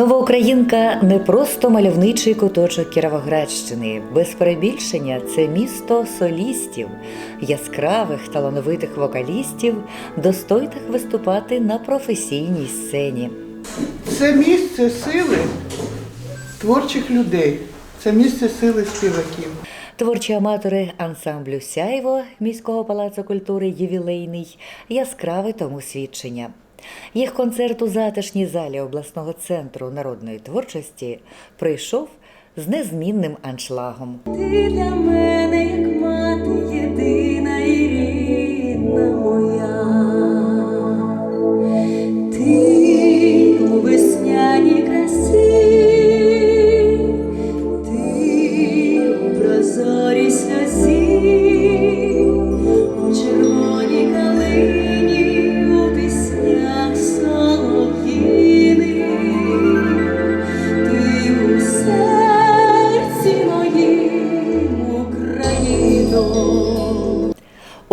Новоукраїнка не просто мальовничий куточок Кіровоградщини. Без перебільшення це місто солістів, яскравих талановитих вокалістів, достойних виступати на професійній сцені. Це місце сили творчих людей. Це місце сили співаків. Творчі аматори ансамблю Сяйво міського палацу культури ювілейний яскраве тому свідчення. Їх концерт у затишній залі обласного центру народної творчості прийшов з незмінним аншлагом. Ти для мене, як мати, єдина і рідна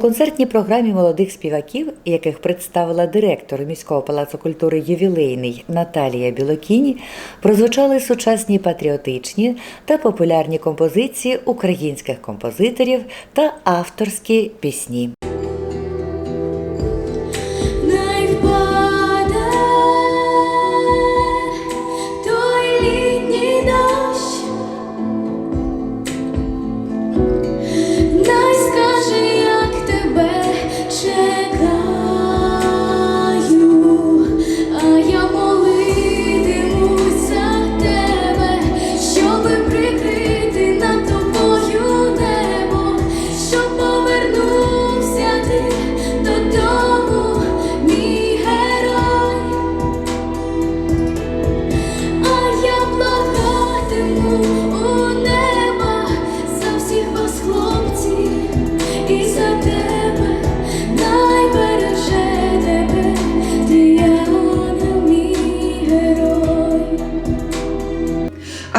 концертній програмі молодих співаків, яких представила директор міського палацу культури ювілейний Наталія Білокіні, прозвучали сучасні патріотичні та популярні композиції українських композиторів та авторські пісні.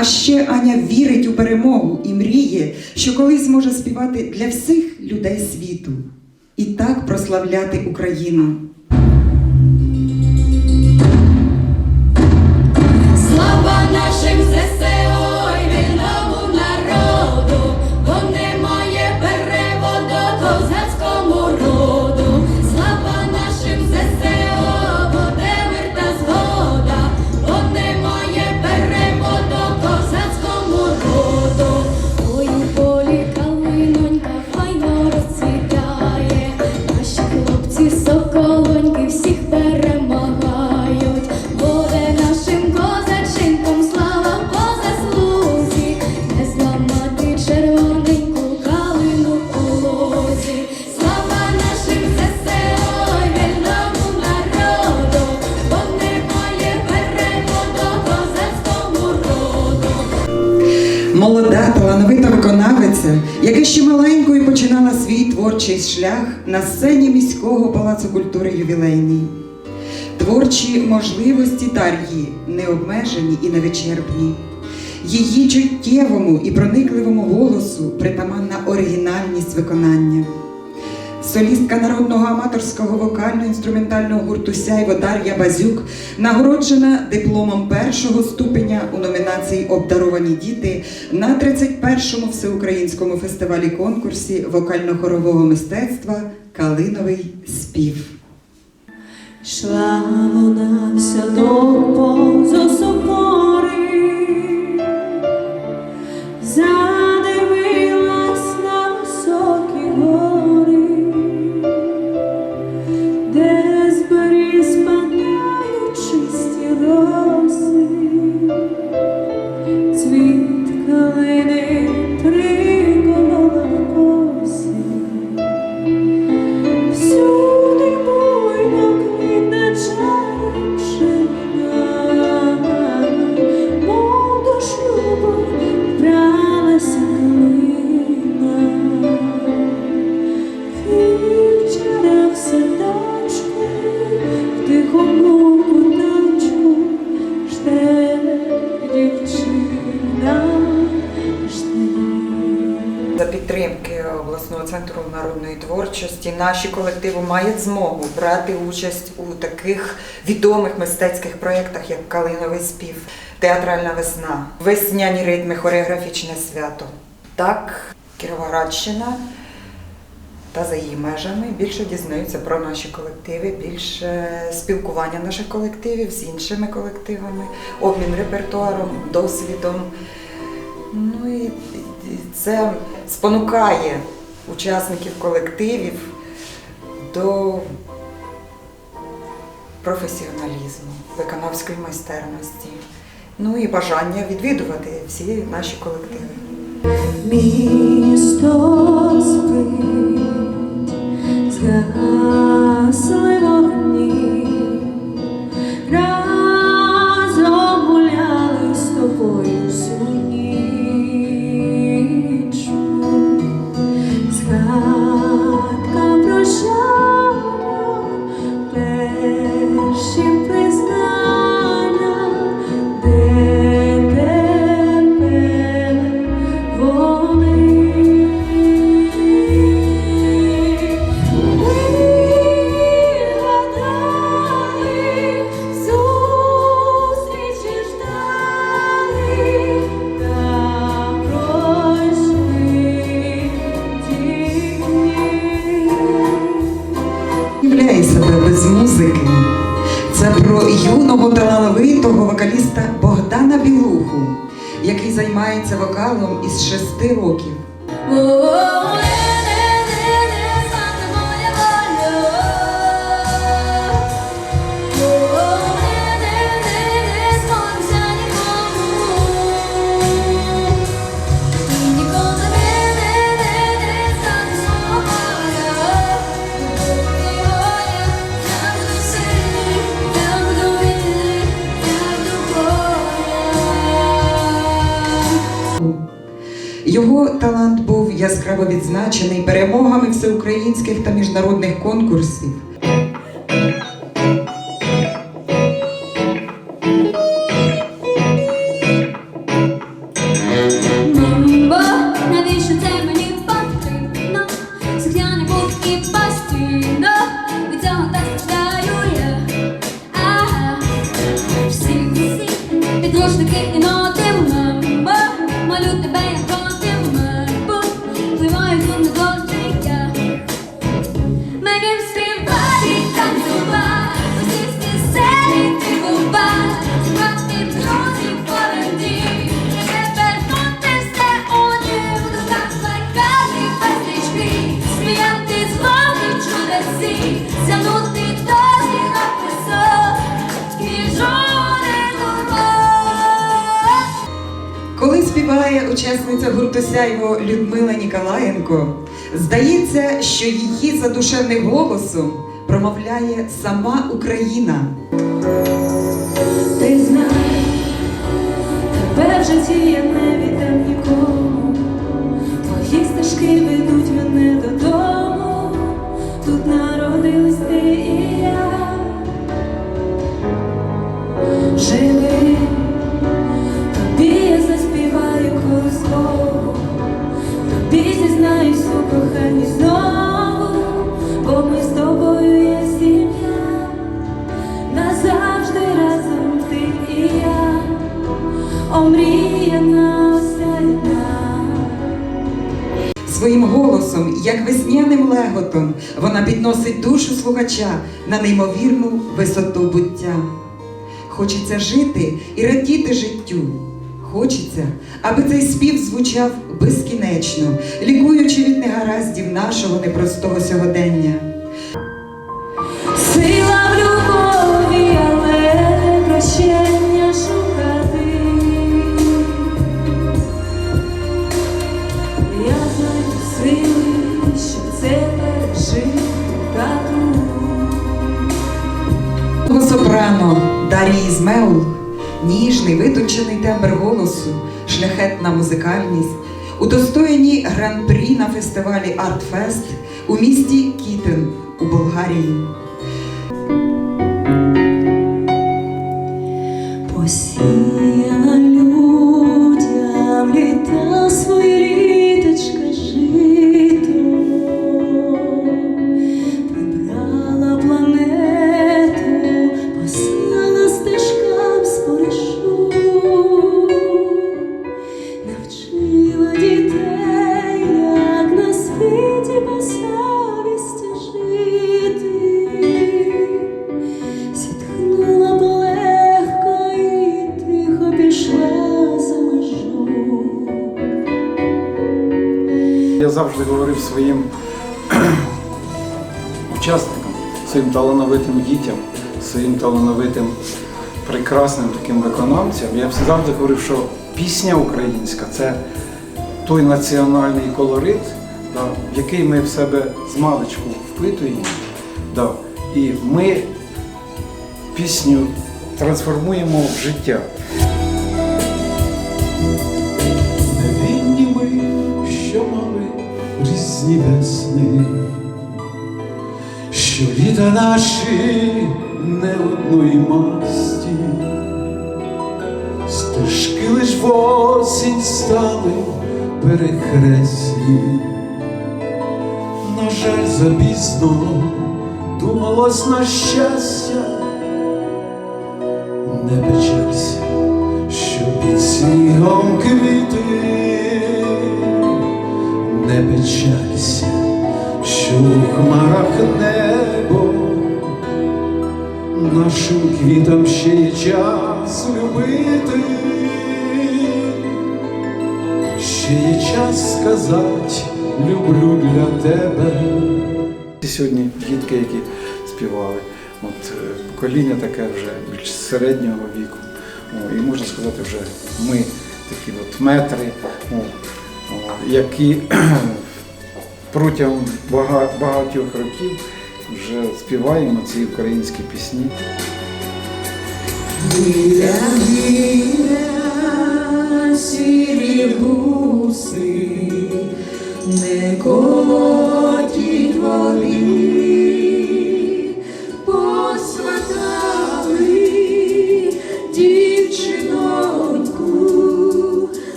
А ще Аня вірить у перемогу і мріє, що колись зможе співати для всіх людей світу і так прославляти Україну. Молода, талановита виконавиця, яка ще маленькою починала свій творчий шлях на сцені міського палацу культури ювілейній. Творчі можливості Дар'ї необмежені і невичерпні. Її чуттєвому і проникливому голосу притаманна оригінальність виконання. Солістка народного аматорського вокально-інструментального гурту Сяйво Дар'я Базюк нагороджена дипломом першого ступеня у номінації Обдаровані діти на 31-му всеукраїнському фестивалі конкурсі вокально-хорового мистецтва Калиновий спів. Шла вона в садок поза собори, центру народної творчості наші колективи мають змогу брати участь у таких відомих мистецьких проєктах, як Калиновий спів, Театральна весна, весняні ритми, хореографічне свято. Так, Кіровоградщина та за її межами більше дізнаються про наші колективи, більше спілкування наших колективів з іншими колективами, обмін репертуаром, досвідом. Ну і це спонукає учасників колективів до професіоналізму, виконавської майстерності. Ну і бажання відвідувати всі наші колективи. Місто спить, згасли вокаліста Богдана Білуху, який займається вокалом із шести років. Яскраво відзначений перемогами всеукраїнських та міжнародних конкурсів. Учасниця гурту Сяйво Людмила Ніколаєнко, здається, що її задушевним голосом промовляє сама Україна. Ти знай, тебе в житті я не віддам нікому. Твої стежки ведуть мене додому. Тут народились ти і я. Живи, коханні знову, бо ми з тобою є сім'я. Назавжди разом ти і я, омріяна осяяна. Своїм голосом, як весняним леготом, вона підносить душу слухача на неймовірну висоту буття. Хочеться жити і радіти життю. Хочеться, аби цей спів звучав безкінечно, лікуючи від негараздів нашого непростого сьогодення. Сила в любові, але не прощення шукати. Я знаю сили, щоб це пережити тату. Сопрано Дарії Змеул, ніжний витончений тембр голосу, шляхетна музикальність, удостоєні гран-прі на фестивалі Артфест у місті Кітен у Болгарії. Посіяна завжди говорив своїм учасникам, своїм талановитим дітям, своїм талановитим прекрасним таким виконавцям. Я завжди говорив, що пісня українська це той національний колорит, да, який ми в себе з маличку впитуємо. Да, і ми пісню трансформуємо в життя. Весни, що літа наші не одної масті, стежки лиш в осінь стали перехресні. На жаль, запізно думалось на щастя, не печалься що під снігом квіти, що у хмарах небо, нашим квітам ще є час любити, ще є час сказати люблю для тебе. Сьогодні дітки, які співали, от е, покоління таке вже більш середнього віку. О, і можна сказати, вже ми такі от метри, о, які протягом багатьох років вже співаємо ці українські пісні. сірі гуси, не коті води,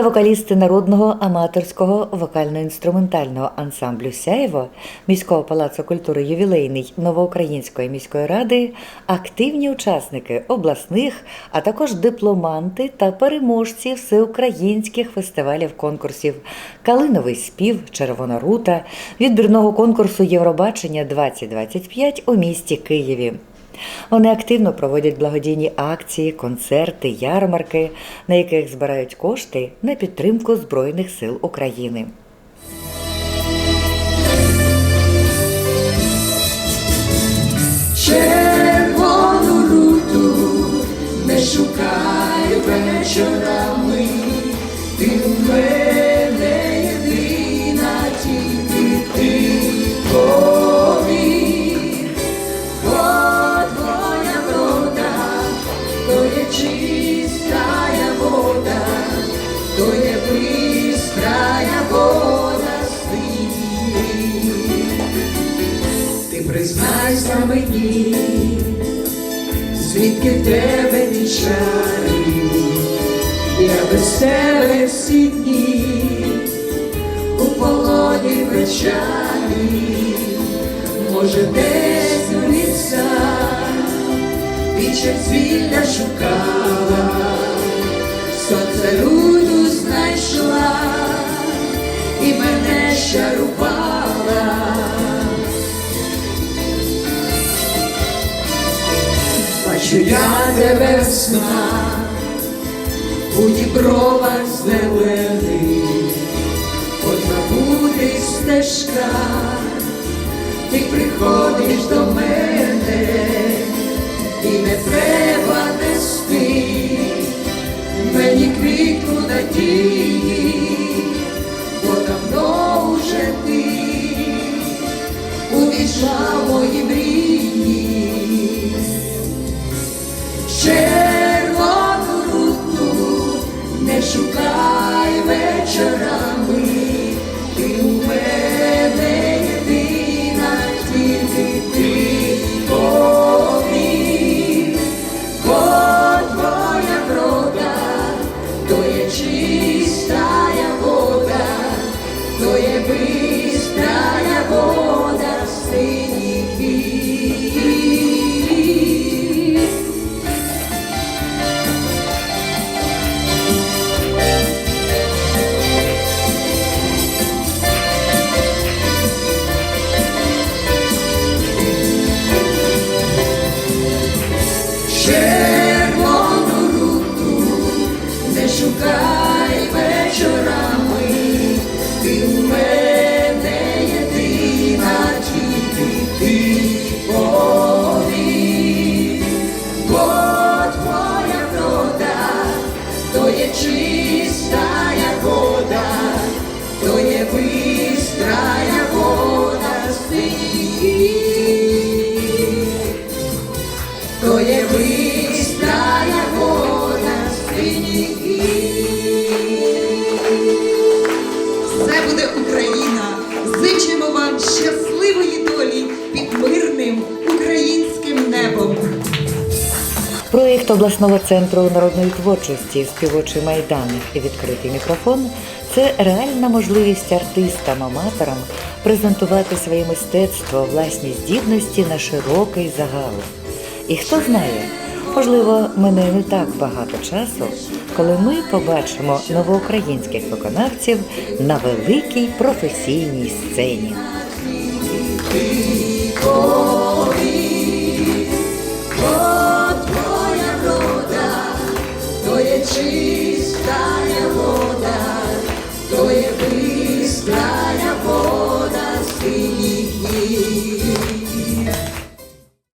Солісти-вокалісти народного аматорського вокально-інструментального ансамблю Сяєво міського палацу культури ювілейний Новоукраїнської міської ради, активні учасники обласних, а також дипломанти та переможці всеукраїнських фестивалів конкурсів Калиновий спів, Червона рута, відбірного конкурсу Євробачення 2025 у місті Києві. Вони активно проводять благодійні акції, концерти, ярмарки, на яких збирають кошти на підтримку Збройних сил України. Червону руту не шукай вечорами, тебе ті чари, я без тебе всі дні у полоні печалі, може десь у лісах вічер звілля шукала, сонце люду знайшла і мене щарувала. Бачу я у дібровах зелених, по буде стежка, ти приходиш до мене, Обласного центру народної творчості Співочий майдан і відкритий мікрофон це реальна можливість артистам-аматорам презентувати своє мистецтво, власні здібності на широкий загал. І хто знає, можливо, мене не так багато часу, коли ми побачимо новоукраїнських виконавців на великій професійній сцені. Try